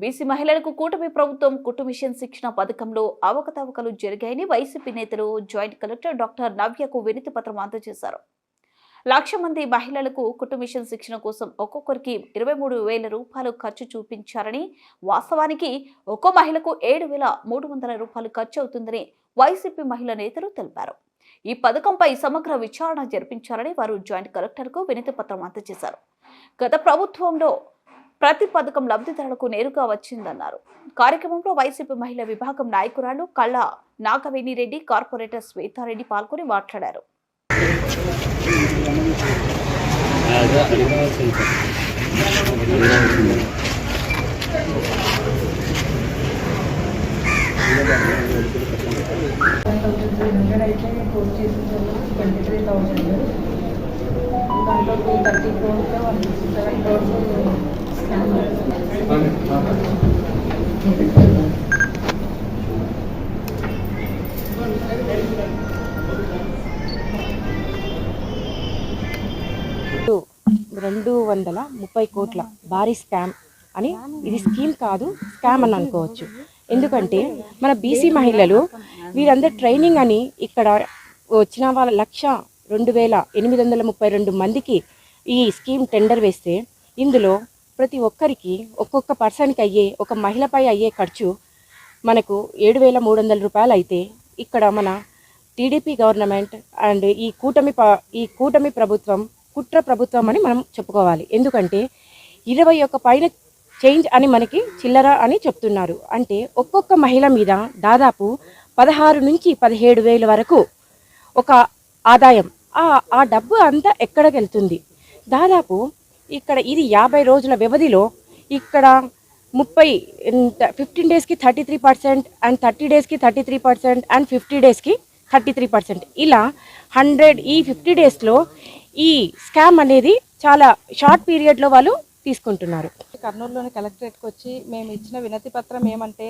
BC మహిళలకు కూటమి ప్రభుత్వం కుటుంబిషన్ శిక్షణ పథకంలో అవకతవకలు జరిగాయని వైసీపీ నేతలు జాయింట్ కలెక్టర్ డాక్టర్ నవ్యకు వినతి పత్రం అందజేశారు. లక్ష మంది మహిళలకు కుటుంబిషన్ శిక్షణ కోసం ఒక్కొక్కరికి ఇరవై మూడు వేల రూపాయలు ఖర్చు చూపించారని వాస్తవానికి ఒక్కో మహిళకు ఏడు వేల మూడు వందల రూపాయలు ఖర్చు అవుతుందని వైసీపీ మహిళా నేతలు తెలిపారు. ఈ పథకంపై సమగ్ర విచారణ జరిపించాలని వారు జాయింట్ కలెక్టర్కు వినతి పత్రం అందజేశారు. గత ప్రభుత్వంలో ప్రతి పథకం లబ్ధిదారులకు నేరుగా వచ్చిందన్నారు. కార్యక్రమంలో వైసీపీ మహిళా విభాగం నాయకురాలు కళ్ళ నాగవేణిరెడ్డి కార్పొరేటర్ శ్వేతారెడ్డి పాల్గొని మాట్లాడారు. ట్వంటీ త్రీ థౌసండ్ దాంట్లో two thirty crores seven crores రెండు రెండు వందల ముప్పై కోట్ల భారీ స్కామ్ అని ఇది స్కీమ్ కాదు స్కామ్ అని అనుకోవచ్చు. ఎందుకంటే మన బీసీ మహిళలు వీరందరూ ట్రైనింగ్ అని ఇక్కడ వచ్చిన వాళ్ళ లక్ష రెండు వేల ఎనిమిది వందల ముప్పై రెండు మందికి ఈ స్కీమ్ టెండర్ వేస్తే ఇందులో ప్రతి ఒక్కరికి ఒక్కొక్క పర్సన్కి అయ్యే ఒక మహిళపై అయ్యే ఖర్చు మనకు ఏడు వేల మూడు వందల రూపాయలు అయితే ఇక్కడ మన టీడీపీ గవర్నమెంట్ అండ్ ఈ కూటమి ప- ఈ కూటమి ప్రభుత్వం కుట్ర ప్రభుత్వం అని మనం చెప్పుకోవాలి. ఎందుకంటే ఇరవై ఒక్క పైన చేంజ్ అని మనకి చిల్లర అని చెప్తున్నారు. అంటే ఒక్కొక్క మహిళ మీద దాదాపు పదహారు నుంచి పదిహేడు వేల వరకు ఒక ఆదాయం. ఆ డబ్బు అంతా ఎక్కడికి వెళ్తుంది దాదాపు ఇక్కడ ఇది యాభై రోజుల వ్యవధిలో ఇక్కడ ముప్పై ఫిఫ్టీన్ డేస్కి thirty three percent and thirty డేస్కి thirty three percent and fifty డేస్కి థర్టీ త్రీ పర్సెంట్ ఇలా హండ్రెడ్ ఈ ఫిఫ్టీ డేస్లో ఈ స్కామ్ అనేది చాలా షార్ట్ పీరియడ్లో వాళ్ళు తీసుకుంటున్నారు. కర్నూలులోని కలెక్టరేట్కి వచ్చి మేము ఇచ్చిన వినతి పత్రం ఏమంటే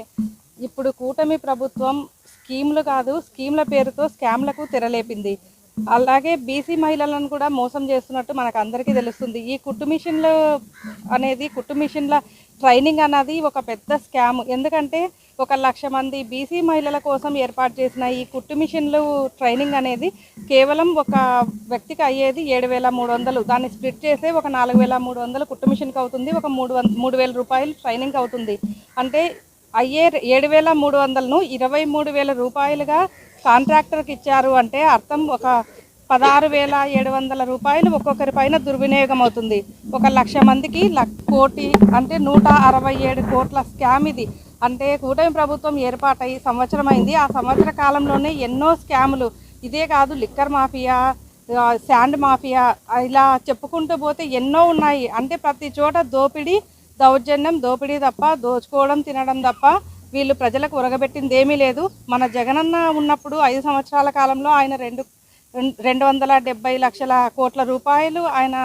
ఇప్పుడు కూటమి ప్రభుత్వం స్కీమ్లు కాదు స్కీమ్ల పేరుతో స్కామ్లకు తెరలేపింది. అలాగే బీసీ మహిళలను కూడా మోసం చేస్తున్నట్టు మనకు అందరికీ తెలుస్తుంది. ఈ కుట్టు మిషన్లు అనేది కుట్టు మిషన్ల ట్రైనింగ్ అన్నది ఒక పెద్ద స్కామ్. ఎందుకంటే ఒక లక్ష మంది బీసీ మహిళల కోసం ఏర్పాటు చేసిన ఈ కుట్టు మిషన్లు ట్రైనింగ్ అనేది కేవలం ఒక వ్యక్తికి అయ్యేది ఏడు వేల మూడు వందలు. దాన్ని స్ప్లిట్ చేస్తే ఒక నాలుగు వేల మూడు వందలు కుట్టు మిషన్కి అవుతుంది. ఒక మూడు వంద మూడు వేల రూపాయలు ట్రైనింగ్ అవుతుంది. అంటే అయ్యే ఏడు వేల మూడు వందలను ఇరవై మూడు వేల రూపాయలుగా కాంట్రాక్టర్కి ఇచ్చారు అంటే అర్థం ఒక పదహారు వేల ఏడు వందల రూపాయలు ఒక్కొక్కరి పైన దుర్వినియోగం అవుతుంది. ఒక లక్ష మందికి లక్ కోటి అంటే నూట అరవై ఏడు కోట్ల స్కామ్ ఇది. అంటే కూటమి ప్రభుత్వం ఏర్పాటై సంవత్సరం అయింది ఆ సంవత్సర కాలంలోనే ఎన్నో స్కాములు. ఇదే కాదు లిక్కర్ మాఫియా శాండ్ మాఫియా ఇలా చెప్పుకుంటూ పోతే ఎన్నో ఉన్నాయి. అంటే ప్రతి చోట దోపిడీ దౌర్జన్యం దోపిడీ తప్ప దోచుకోవడం తినడం తప్ప వీళ్ళు ప్రజలకు ఉరగబెట్టింది ఏమీ లేదు. మన జగనన్న ఉన్నప్పుడు ఐదు సంవత్సరాల కాలంలో ఆయన రెండు రెండు వందల డెబ్బై లక్షల కోట్ల రూపాయలు ఆయన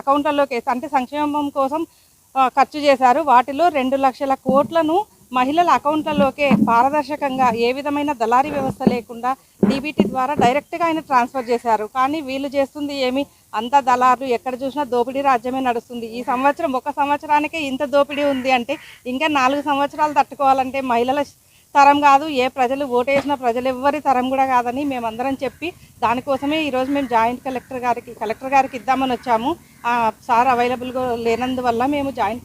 అకౌంట్లలోకి అంటే సంక్షేమం కోసం ఖర్చు చేశారు. వాటిలో రెండు లక్షల కోట్లను మహిళల అకౌంట్లలోకే పారదర్శకంగా ఏ విధమైన దళారీ వ్యవస్థ లేకుండా డీబీటీ ద్వారా డైరెక్ట్గా ఆయన ట్రాన్స్ఫర్ చేశారు. కానీ వీళ్ళు చేస్తుంది ఏమి? అంత దళారులు ఎక్కడ చూసినా దోపిడీ రాజ్యమే నడుస్తుంది. ఈ సంవత్సరం ఒక సంవత్సరానికే ఇంత దోపిడీ ఉంది అంటే ఇంకా నాలుగు సంవత్సరాలు తట్టుకోవాలంటే మహిళల తరం కాదు ఏ ప్రజలు ఓటేసిన ప్రజలు ఎవ్వరి తరం కూడా కాదని మేమందరం చెప్పి దానికోసమే ఈరోజు మేము జాయింట్ కలెక్టర్ గారికి కలెక్టర్ గారికి ఇద్దామని వచ్చాము. ఆ, సార్ అవైలబుల్గా లేనందువల్ల మేము జాయింట్